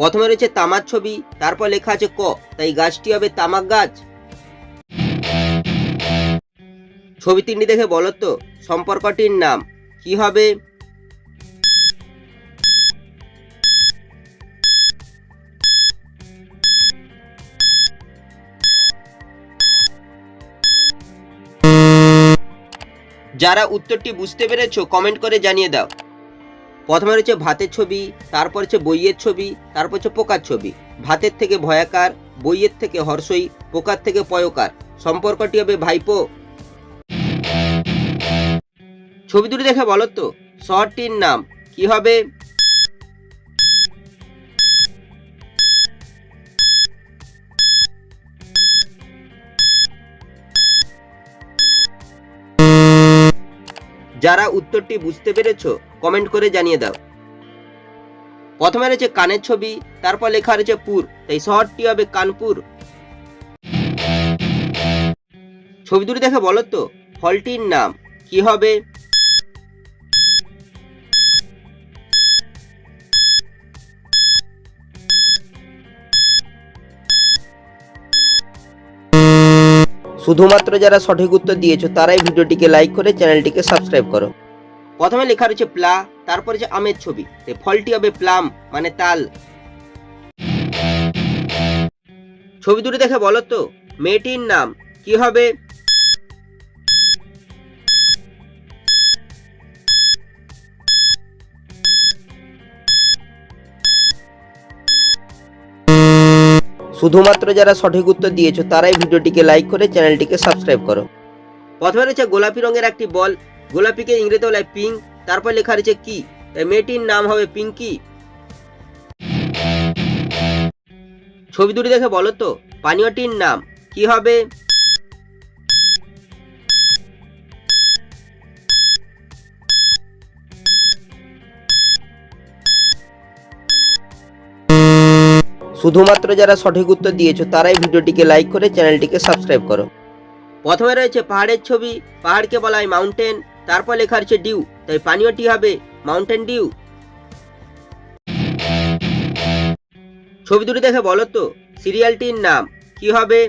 প্রথমে রয়েছে তামার ছবি, তারপর লেখা আছে ক, তাই গাছটি হবে তামাক গাছ। ছবি তিনটি দেখে বলো তো, সম্পর্কটির নাম, কি হবে? যারা উত্তরটি বুঝতে পেরেছ কমেন্ট করে জানিয়ে দাও। প্রথমে রয়েছে ভাতের ছবি, তারপর হচ্ছে বইয়ের ছবি, তারপর হচ্ছে পোকার ছবি। ভাতের থেকে ভয়াকার, বইয়ের থেকে হর্ষই, পোকার থেকে পয়কার। সম্পর্কটি হবে ভাইপো। ছবি দুটি দেখে বলো তো, শহরটির নাম কি হবে? যারা উত্তরটি বুঝতে পেরেছ কমেন্ট করে জানিয়ে দাও। প্রথমে রয়েছে কানের ছবি, তারপর লেখা রয়েছে পুর, তাই শহরটি হবে কানপুর। ছবি দুটি দেখে বলো তো ফলটির নাম কি হবে? শুধুমাত্র যারা সঠিক উত্তর দিয়েছ, তারাই ভিডিওটিকে লাইক করে চ্যানেলটিকে সাবস্ক্রাইব করো। প্রথমে লেখা রয়েছে প্লা, তারপর হচ্ছে আমের ছবি। ফলটি হবে প্লাম মানে তাল। ছবি দুটি দেখে বলো তো, মেয়েটির নাম কি হবে? শুধুমাত্র যারা সঠিক উত্তর দিয়েছ, তারাই ভিডিওটিকে লাইক করে চ্যানেলটিকে সাবস্ক্রাইব করো। প্রথমে রয়েছে গোলাপি রঙের একটি বল গোলাপিকে ইংরেজি বলায় পিঙ্ক তারপর লেখা রয়েছে কি? মেয়েটির নাম হবে পিঙ্কি। ছবি দুটি দেখে বলো তো, পানীয়টির নাম কি হবে? শুধুমাত্র যারা সঠিক উত্তর দিয়েছ, তারাই ভিডিওটিকে লাইক করে চ্যানেলটিকে সাবস্ক্রাইব করো। প্রথমে রয়েছে পাহাড়ের ছবি। পাহাড়কে বলা হয় মাউন্টেন তারপর লেখা রয়েছে ডিউ, তাই পানীয়টি হবে মাউন্টেন ডিউ। ছবি দুটি দেখে বলো তো, সিরিয়ালটির নাম কি হবে?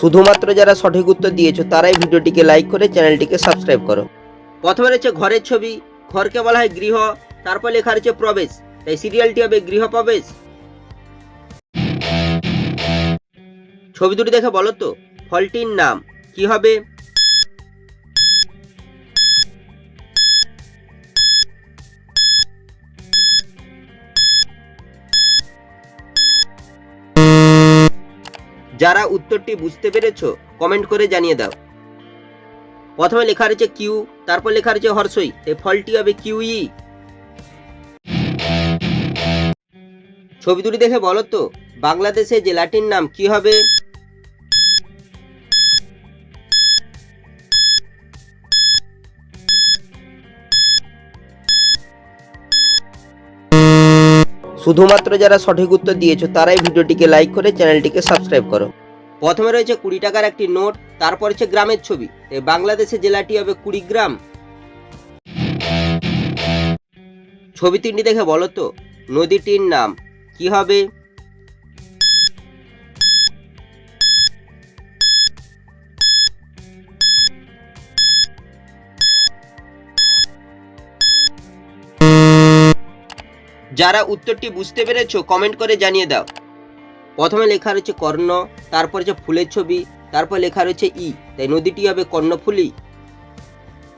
শুধুমাত্র যারা সঠিক উত্তর দিয়েছ, তারাই ভিডিওটিকে লাইক করে চ্যানেলটিকে সাবস্ক্রাইব করো। প্রথমে রয়েছে ঘরের ছবি, ঘরকে বলা হয় গৃহ, তারপর লেখা রয়েছে প্রবেশ। তাই সিরিয়ালটি হবে গৃহ প্রবেশ ছবি দুটি দেখে বলো তো, ফলটির নাম কি হবে? যারা উত্তরটি বুঝতে পেরেছ, কমেন্ট করে জানিয়ে দাও। প্রথমে লেখা রয়েছে কিউ, তারপর লেখা রয়েছে হর্ষই এই ফলটি হবে কিউই ছবি দুটি দেখে বলো তো, বাংলাদেশে জেলাটির নাম কি হবে? শুধুমাত্র যারা সঠিক উত্তর দিয়েছ, তারাই ভিডিওটিকে লাইক করে চ্যানেলটিকে সাবস্ক্রাইব করো। প্রথমে রয়েছে কুড়ি টাকার একটি নোট, তারপর হচ্ছে গ্রামের ছবি। এই বাংলাদেশের জেলাটি হবে কুড়িগ্রাম। ছবি তিনটি দেখে বলো তো, নদীটির নাম। কি হবে? যারা উত্তরটি বুঝতে পেরেছ কমেন্ট করে জানিয়ে দাও। প্রথমে লেখা রয়েছে কর্ণ, তারপর হচ্ছে ফুলের ছবি, তারপর লেখা রয়েছে ই, তাই নদীটি হবে কর্ণফুলি।